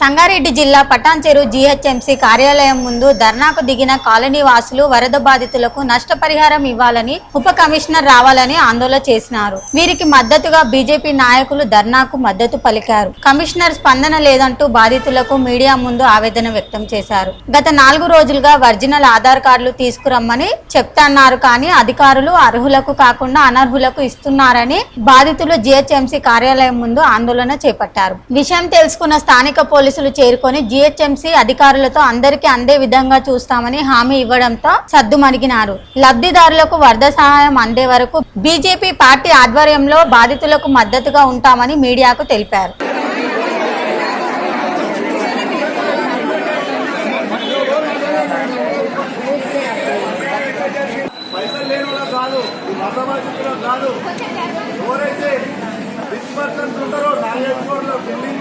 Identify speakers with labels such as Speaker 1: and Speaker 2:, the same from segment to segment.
Speaker 1: సంగారెడ్డి జిల్లా పటాన్చెరు జీహెచ్ఎంసీ కార్యాలయం ముందు ధర్నాకు దిగిన కాలనీ వాసులు వరద బాధితులకు నష్టపరిహారం ఇవ్వాలని ఉప కమిషనర్ రావాలని ఆందోళన చేసినారు. వీరికి మద్దతుగా బీజేపీ నాయకులు ధర్నాకు మద్దతు పలికారు. కమిషనర్ స్పందన లేదంటూ బాధితులకు మీడియా ముందు ఆవేదన వ్యక్తం చేశారు. గత నాలుగు రోజులుగా ఒరిజినల్ ఆధార్ కార్డులు తీసుకురమ్మని చెప్తన్నారు కానీ అధికారులు అర్హులకు కాకుండా అనర్హులకు ఇస్తున్నారని బాధితులు జీహెచ్ఎంసీ కార్యాలయం ముందు ఆందోళన చేపట్టారు. విషయం తెలుసుకున్న స్థానిక పోలీసులు చేరుకొని జీహెచ్ఎంసీ అధికారులతో అందరికీ అందే విధంగా చూస్తామని హామీ ఇవ్వడంతో సద్దుమణిగినారు లబ్ధిదారులకు వరద సహాయం అందే వరకు బీజేపీ పార్టీ ఆధ్వర్యంలో బాధితులకు మద్దతుగా ఉంటామని మీడియాకు తెలిపారు.
Speaker 2: కాదు ఎవరైతే రిచ్ పర్సన్స్ ఉంటారో బిల్డింగ్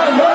Speaker 2: వాళ్ళు ఉన్నారో